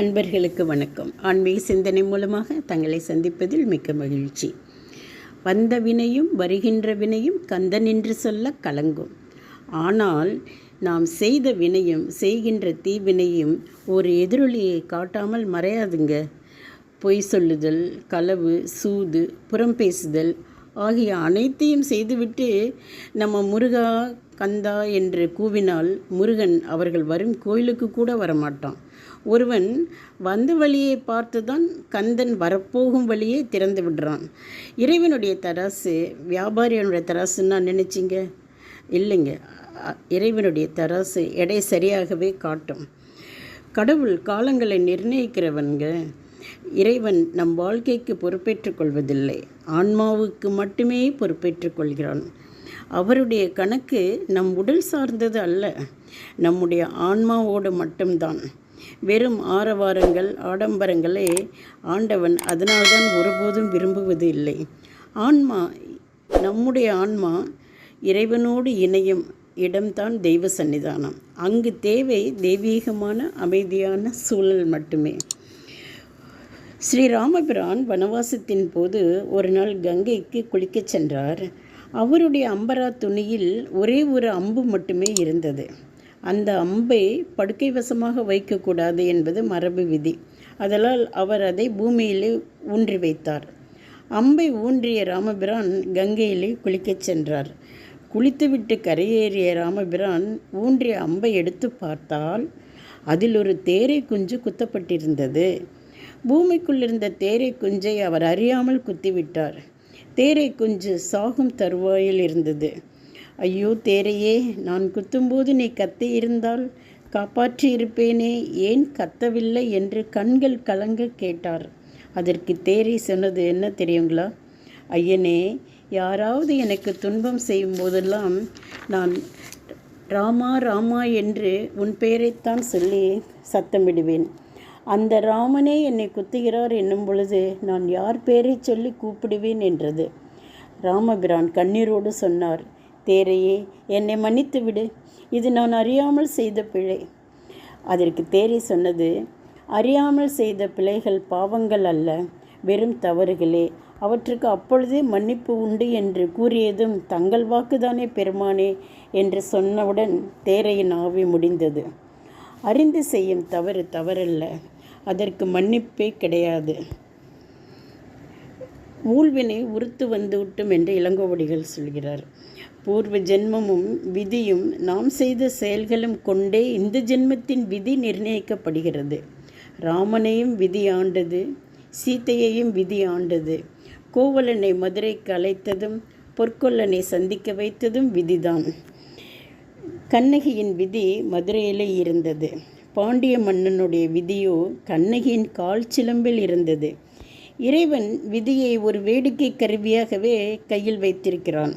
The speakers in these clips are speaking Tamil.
அன்பர்களுக்கு வணக்கம். ஆன்மீக சிந்தனை மூலமாக தங்களை சந்திப்பதில் மிக்க மகிழ்ச்சி. வந்த வினையும் வருகின்ற வினையும் கந்தனின்று சொல்ல கலங்கும். ஆனால் நாம் செய்த வினையும் செய்கின்ற தீவினையும் ஒரு எதிரொலியை காட்டாமல் மறையாதுங்க. பொய் சொல்லுதல் களவு சூது புறம் பேசுதல் ஆகிய அனைத்தையும் செய்துவிட்டு நம்ம முருகா கந்தா என்று கூவினால் முருகன் அவர்கள் வரும் கோயிலுக்கு கூட வரமாட்டான். ஒருவன் வந்த வழியை பார்த்துதான் கந்தன் வரப்போகும் வழியை திறந்து விடுறான். இறைவனுடைய தராசு வியாபாரியனுடைய தராசுன்னா நினைச்சிங்க? இல்லைங்க. இறைவனுடைய தராசு எடை சரியாகவே காட்டும். கடவுள் காலங்களை நிர்ணயிக்கிறவன்க இறைவன் நம் வாழ்க்கைக்கு பொறுப்பேற்றுக் கொள்வதில்லை. ஆன்மாவுக்கு மட்டுமே பொறுப்பேற்றுக் கொள்கிறான். அவருடைய கணக்கு நம் உடல் சார்ந்தது அல்ல நம்முடைய ஆன்மாவோடு மட்டும்தான். வெறும் ஆரவாரங்கள் ஆடம்பரங்களே ஆண்டவன் அதனால்தான் ஒருபோதும் விரும்புவது இல்லை. ஆன்மா நம்முடைய ஆன்மா இறைவனோடு இணையும் இடம்தான் தெய்வ சன்னிதானம் அங்கு தேவை தெய்வீகமான அமைதியான சூழல் மட்டுமே. ஸ்ரீராமபிரான் வனவாசத்தின் போது ஒரு நாள் கங்கைக்கு குளிக்கச் சென்றார். அவருடைய அம்பரா துணியில் ஒரே ஒரு அம்பு மட்டுமே இருந்தது. அந்த அம்பை படுக்கை வசமாக வைக்கக்கூடாது என்பது மரபு விதி. அதனால் அவர் அதை பூமியிலே ஊன்றி வைத்தார். அம்பை ஊன்றிய ராமபிரான் கங்கையிலே குளிக்கச் சென்றார். குளித்துவிட்டு கரையேறிய ராமபிரான் ஊன்றிய அம்பை எடுத்து பார்த்தால் அதில் ஒரு தேரை குஞ்சு குத்தப்பட்டிருந்தது. பூமிக்குள்ளிருந்த தேரை குஞ்சை அவர் அறியாமல் குத்திவிட்டார். தேரை குஞ்சு சாகும் தருவாயில் இருந்தது. ஐயோ தேரையே நான் குத்தும்போது நீ கத்தி இருந்தால் காப்பாற்றி இருப்பேனே ஏன் கத்தவில்லை என்று கண்கள் கலங்க கேட்டார். அதற்கு தேரை சொன்னது என்ன தெரியுங்களா? ஐயனே யாராவது எனக்கு துன்பம் செய்யும் போதெல்லாம் நான் ராமா ராமா என்று உன் பெயரைத்தான் சொல்லி சத்தமிடுவேன் அந்த ராமனே என்னை குத்துகிறார் என்னும் பொழுது நான் யார் பெயரை சொல்லி கூப்பிடுவேன் என்றது. ராமபிரான் கண்ணீரோடு சொன்னார் தேரையே என்னை மன்னித்து விடு. இது நான் அறியாமல் செய்த பிழை. அதற்கு தேரை சொன்னது அறியாமல் செய்த பிழைகள் பாவங்கள் அல்ல வெறும் தவறுகளே. அவற்றுக்கு அப்பொழுதே மன்னிப்பு உண்டு என்று கூறியதும் தங்கள் வாக்குதானே பெருமானே என்று சொன்னவுடன் தேரையின் ஆவி முடிந்தது. அறிந்து செய்யும் தவறு தவறல்ல அதற்கு மன்னிப்பே கிடையாது. ஊழ்வினை உறுத்து வந்துவிட்டும் என்று இளங்கோவடிகள் சொல்கிறார். பூர்வ ஜென்மமும் விதியும் நாம் செய்த செயல்களும் கொண்டே இந்த ஜென்மத்தின் விதி நிர்ணயிக்கப்படுகிறது. ராமனையும் விதி ஆண்டது சீதையையும் விதி ஆண்டது கோவலனை மதுரைக்கு அழைத்ததும் பொற்கொல்லனை சந்திக்க வைத்ததும் விதிதான். கண்ணகியின் விதி மதுரையிலே இருந்தது. பாண்டிய மன்னனுடைய விதியோ கண்ணகியின் கால் சிலம்பில் இருந்தது. இறைவன் விதியை ஒரு வேடிக்கை கருவியாகவே கையில் வைத்திருக்கிறான்.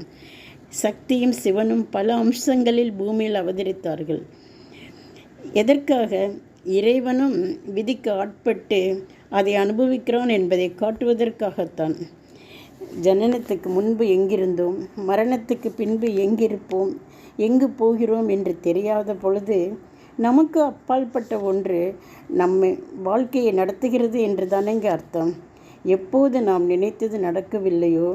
சக்தியும் சிவனும் பல அம்சங்களில் பூமியில் அவதரித்தார்கள். எதற்காக? இறைவனும் விதிக்கு ஆட்பட்டு அதை அனுபவிக்கிறான் என்பதை காட்டுவதற்காகத்தான். ஜனனத்துக்கு முன்பு எங்கிருந்தோம்? மரணத்துக்கு பின்பு எங்கிருப்போம்? எங்கு போகிறோம் என்று தெரியாத பொழுது நமக்கு அப்பாற்பட்ட ஒன்று நம்மை வாழ்க்கையை நடத்துகிறது என்று தானேங்க அர்த்தம். எப்போது நாம் நினைத்தது நடக்கவில்லையோ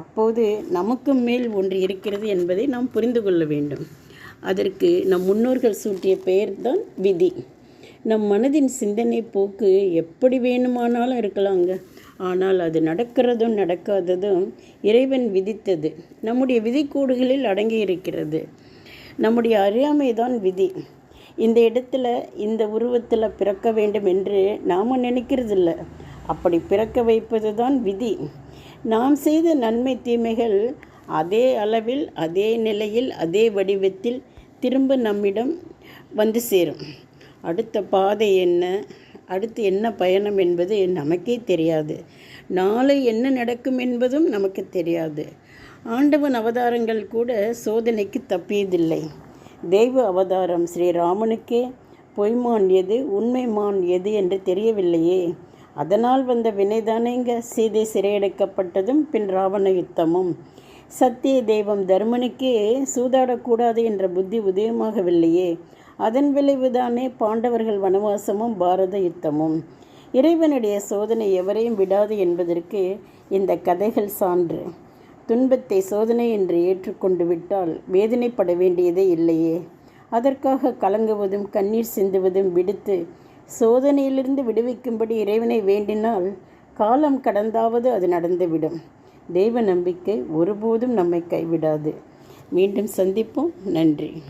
அப்போது நமக்கு மேல் ஒன்று இருக்கிறது என்பதை நாம் புரிந்து கொள்ள வேண்டும். அதற்கு நம் முன்னோர்கள் சூட்டிய பெயர் தான் விதி. நம் மனதின் சிந்தனை போக்கு எப்படி வேணுமானாலும் இருக்கலாங்க. ஆனால் அது நடக்கிறதும் நடக்காததும் இறைவன் விதித்தது. நம்முடைய விதிக்கூடுகளில் அடங்கி இருக்கிறது நம்முடைய அறியாமை தான் விதி. இந்த இடத்துல இந்த உருவத்தில் பிறக்க வேண்டும் என்று நாம் நினைக்கிறதில்ல. அப்படி பிறக்க வைப்பதுதான் விதி. நாம் செய்த நன்மை தீமைகள் அதே அளவில் அதே நிலையில் அதே வடிவத்தில் திரும்ப நம்மிடம் வந்து சேரும். அடுத்த பாதை என்ன? அடுத்து என்ன பயணம் என்பது நமக்கே தெரியாது. நாளை என்ன நடக்கும் என்பதும் நமக்கு தெரியாது. ஆண்டவன் அவதாரங்கள் கூட சோதனைக்கு தப்பியதில்லை. தெய்வ அவதாரம் ஸ்ரீராமனுக்கே பொய்மான் எது உண்மைமான் எது என்று தெரியவில்லையே. அதனால் வந்த வினைதானேங்க? சீதை சிறையடைக்கப்பட்டதும் பின் ராவண யுத்தமும். சத்திய தெய்வம் தர்மனுக்கே சூதாடக்கூடாது என்ற புத்தி உதயமாகவில்லையே. அதன் விளைவுதானே பாண்டவர்கள் வனவாசமும் பாரத யுத்தமும். இறைவனுடைய சோதனை எவரையும் விடாது என்பதற்கு இந்த கதைகள் சான்று. துன்பத்தை சோதனை என்று ஏற்றுக்கொண்டு விட்டால் வேதனைப்பட வேண்டியதே இல்லையே. அதற்காக கலங்குவதும் கண்ணீர் சிந்துவதும் விடுத்து சோதனையிலிருந்து விடுவிக்கும்படி இறைவனை வேண்டினால் காலம் கடந்தாவது அது நடந்துவிடும். தெய்வ நம்பிக்கை ஒருபோதும் நம்மை கைவிடாது. மீண்டும் சந்திப்போம். நன்றி.